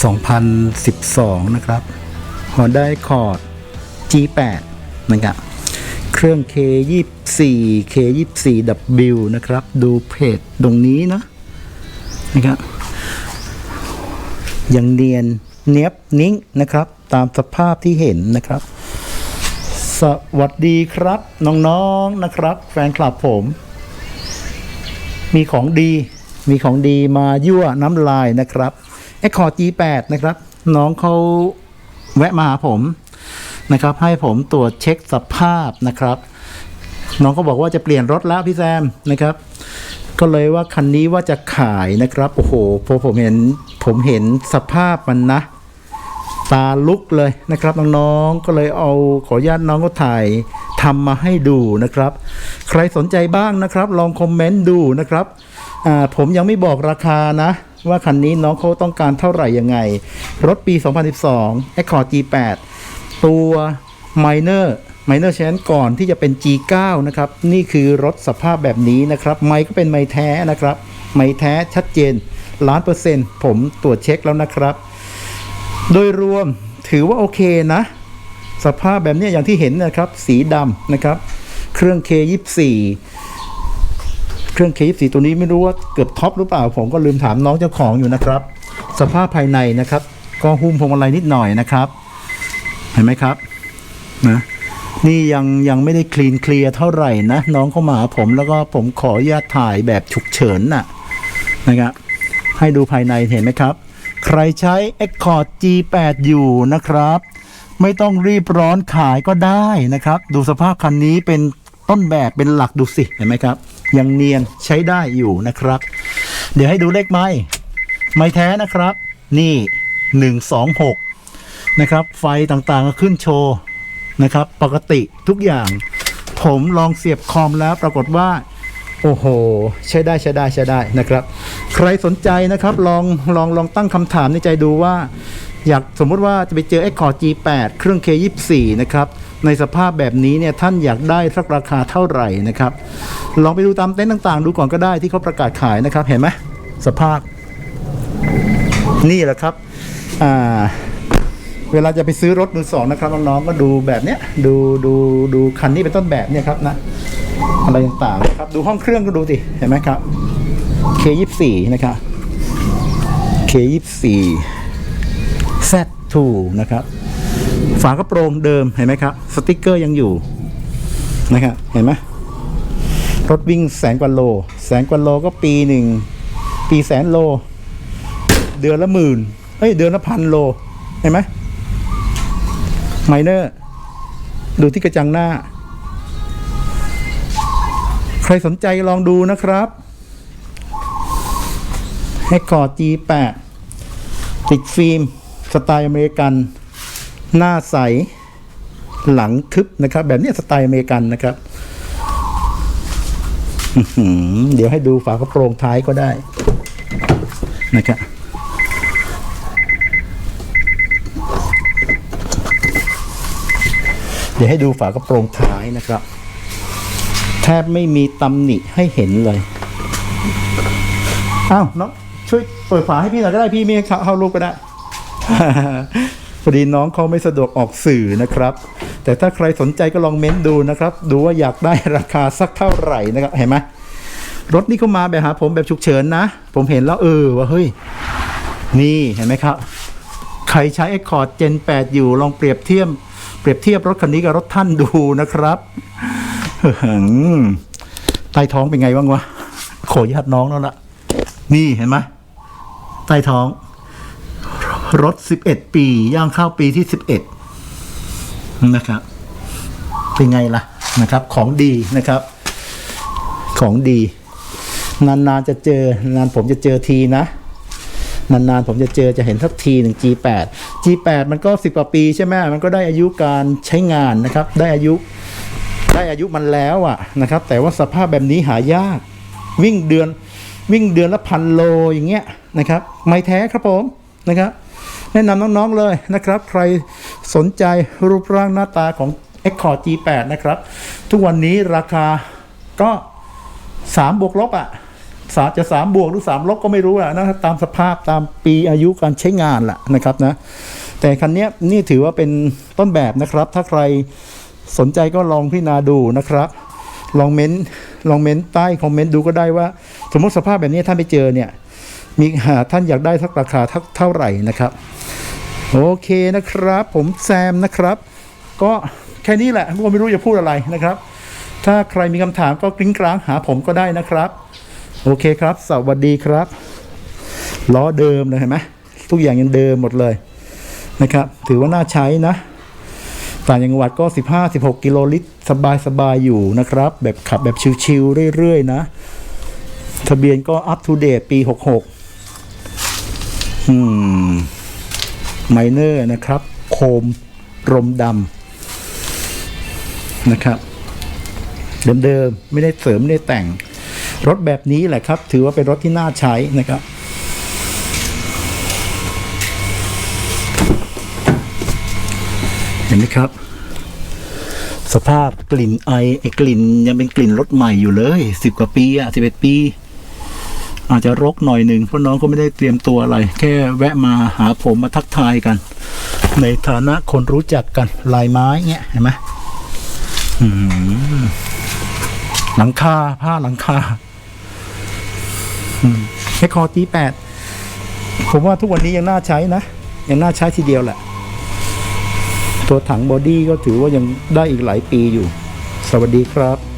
2012 นะครับ Honda Accord G8 นะครับเครื่อง K24 K24W นะครับ ดูเพจตรงนี้นะนะครับยังเนียนเนียบนิ่งนะครับ ตามสภาพที่เห็นนะครับ สวัสดีครับ น้องๆนะครับ แฟนคลับผม มีของดี มีของดีมายั่วน้ำลายนะครับ ไอคอร์ G8 นะครับ น้องเขาแวะมาหาผมนะครับ ให้ผมตรวจเช็คสภาพนะครับ น้องเขาบอกว่าจะเปลี่ยนรถแล้วพี่แซมนะครับ ก็เลยว่าคันนี้ว่าจะขายนะครับโอ้โหพอผมเห็นผมเห็นสภาพมันนะตาลุกเลยนะครับน้องๆก็เลยเอาขออนุญาตน้องก็ถ่ายทำมาให้ดูนะครับ ใครสนใจบ้างนะครับ ลองคอมเมนต์ดูนะครับผมยังไม่บอกราคานะ ว่าคันนี้น้องเขาต้องการเท่าไหร่ยังไง รถปี 2012 Accord G8 ตัว Minor Minor ชั้นก่อนที่จะเป็น G9 นะครับ นี่คือรถสภาพแบบนี้นะครับ ไม้ก็เป็นไม้แท้นะครับ ไม้แท้ชัดเจนล้านเปอร์เซ็นต์ผมตรวจเช็คแล้วนะครับ โดยรวมถือว่าโอเคนะ สภาพแบบนี้อย่างที่เห็นนะครับ สีดำนะครับ เครื่อง K24 เครื่อง K24 ตัวนี้ไม่รู้ว่าเกือบท็อปหรือเปล่า ผมก็ลืมถามน้องเจ้าของอยู่นะครับ สภาพภายในนะครับก็หุ้มพวงมาลัยนิดหน่อยนะครับ เห็นไหมครับนะนี่ยังยังไม่ได้คลีนเคลียร์เท่าไหร่นะ น้องเข้ามาหาผมแล้วก็ผมขออนุญาตถ่ายแบบฉุกเฉินน่ะนะครับให้ดูภายในเห็นไหมครับ ใครใช้ Accord G8 อยู่นะครับ ไม่ต้องรีบร้อนขายก็ได้นะครับ ดูสภาพคันนี้เป็นต้นแบบเป็นหลักดูสิ เห็นไหมครับ ยังเนียนใช้ได้อยู่นะครับ เดี๋ยวให้ดูเลขไม้ไม้แท้นะครับ นี่126นะครับ ไฟต่างๆก็ขึ้นโชว์นะครับ ปกติทุกอย่าง ผมลองเสียบคอมแล้วปรากฏว่า โอ้โห ใช้ได้ใช้ได้ใช้ได้นะครับ ใครสนใจนะครับ ลองลองลองตั้งคำถามในใจดูว่า อยากสมมติว่าจะไปเจอ Accord G8 เครื่อง K24 นะครับ ในสภาพแบบนี้เนี่ยท่านอยากได้สักราคาเท่าไหร่นะครับ ลองไปดูตามเต็นท์ต่างๆ ดูก่อนก็ได้ที่เขาประกาศขายนะครับ เห็นไหมสภาพ นี่แหละครับ อ่า เวลาจะไปซื้อรถมือสองนะครับน้องๆก็ดูแบบเนี้ย ดูดูดูคันนี้เป็นต้นแบบเนี่ยครับนะอะไรต่างๆนะครับ ดูห้องเครื่องก็ดูสิเห็นไหมครับ K24 นะครับ K24 Z2 นะครับ ฝากระโปรงเดิมเห็นไหมครับ สติกเกอร์ยังอยู่นะครับเห็นไหม รถวิ่งแสนกว่าโล แสนกว่าโลก็ปีหนึ่ง ปีแสนโล เดือนละหมื่นเอ้ยเดือนละพันโล เห็นไหมไมเนอร์ ดูที่กระจังหน้า ใครสนใจลองดูนะครับให้กอด G8 ติดฟิล์ม สไตล์อเมริกัน หน้าใส หลังทึบนะครับ แบบนี้สไตล์อเมริกันนะครับ เดี๋ยวให้ดูฝากระโปรงท้ายก็ได้ นะครับเดี๋ยวให้ดูฝากระโปรงท้ายนะครับ แทบไม่มีตำหนิให้เห็นเลยอ้าวน้องช่วยเปิดฝาให้พี่หน่อยก็ได้พี่ไม่ให้เข้าเข้ารูปก็ได้พอดีน้องเขาไม่สะดวกออกสื่อนะครับ แต่ถ้าใครสนใจก็ลองเม้นดูนะครับ ดูว่าอยากได้ราคาสักเท่าไหร่นะครับเห็นไหมรถนี่เขามาแบบหาผมแบบฉุกเฉินนะ ผมเห็นแล้วเออว่าเฮ้ย นี่เห็นไหมครับ ใครใช้ Accord Gen 8 อยู่ลองเปรียบเทียบเปรียบเทียบรถคันนี้กับรถท่านดูนะครับหืมใต้ท้องเป็นไงบ้างวะขอญาติน้องแล้วล่ะ นี่เห็นไหมใต้ท้อง รถ 11 ปี ย่างเข้าปีที่ 11 นะครับ เป็นไงล่ะนะครับ ของดีนะครับ ของดี นานๆจะเจอนานผมจะเจอทีนะนานๆผมจะเจอจะเห็นสักทีหนึ่ง G8 G8 มันก็สิบกว่าปีใช่ไหมมันก็ได้อายุการใช้งานนะครับ ได้อายุ ได้อายุมันแล้วอะนะครับ แต่ว่าสภาพแบบนี้หายาก วิ่งเดือน วิ่งเดือนละพันโลอย่างเงี้ยนะครับ ไม่แท้ครับผมนะครับ แนะนำน้องๆเลยนะครับ ใคร สนใจรูปร่างหน้าตาของ Accord G8 นะครับ ทุกวันนี้ราคาก็3บวกลบอะสาจะสามบวกหรือสามลบก็ไม่รู้อะนะตามสภาพตามปีอายุการใช้งานแหละนะครับนะ แต่คันนี้นี่ถือว่าเป็นต้นแบบนะครับ ถ้าใครสนใจก็ลองพิจารณาดูนะครับ ลองเม้นลองเม้นใต้คอมเมนต์ดูก็ได้ว่า สมมติสภาพแบบนี้ถ้านไปเจอเนี่ยมีหาท่านอยากได้สักราคาท่าเท่าไหร่นะครับ โอเคนะครับ ผมแซมนะครับ ก็แค่นี้แหละผมไม่รู้จะพูดอะไรนะครับ ถ้าใครมีคำถามก็กริ้งกลางหาผมก็ได้นะครับ โอเคครับ สวัสดีครับล้อเดิมเลยเห็นไหมทุกอย่างยังเดิมหมดเลยนะครับ ถือว่าน่าใช้นะต่างจังหวัดก็ 15-16 กิโลลิตร สบายๆอยู่นะครับ แบบขับแบบชิวๆเรื่อย ๆ นะ ทะเบียนก็ up to date ปี 66 อืม ไมเนอร์นะครับ โคมรมดำนะครับ เดิมๆ ไม่ได้เสริมไม่ได้แต่ง รถแบบนี้แหละครับ ถือว่าเป็นรถที่น่าใช้นะครับเห็นไหมครับ สภาพกลิ่นไอไอกลิ่นยังเป็นกลิ่นรถใหม่อยู่เลยสิบกว่าปีอะสิบเอ็ดปี อาจจะรกหน่อยหนึ่งเพราะน้องก็ไม่ได้เตรียมตัวอะไร แค่แวะมาหาผมมาทักทายกัน ในฐานะคนรู้จักกันลายไม้เงี้ยเห็นไหมหลังคาผ้าหลังคาอืมแค่คอตีแปดผมว่าทุกวันนี้ยังน่าใช้นะ ยังน่าใช้ทีเดียวแหละ ตัวถังบอดี้ก็ถือว่ายังได้อีกหลายปีอยู่ สวัสดีครับ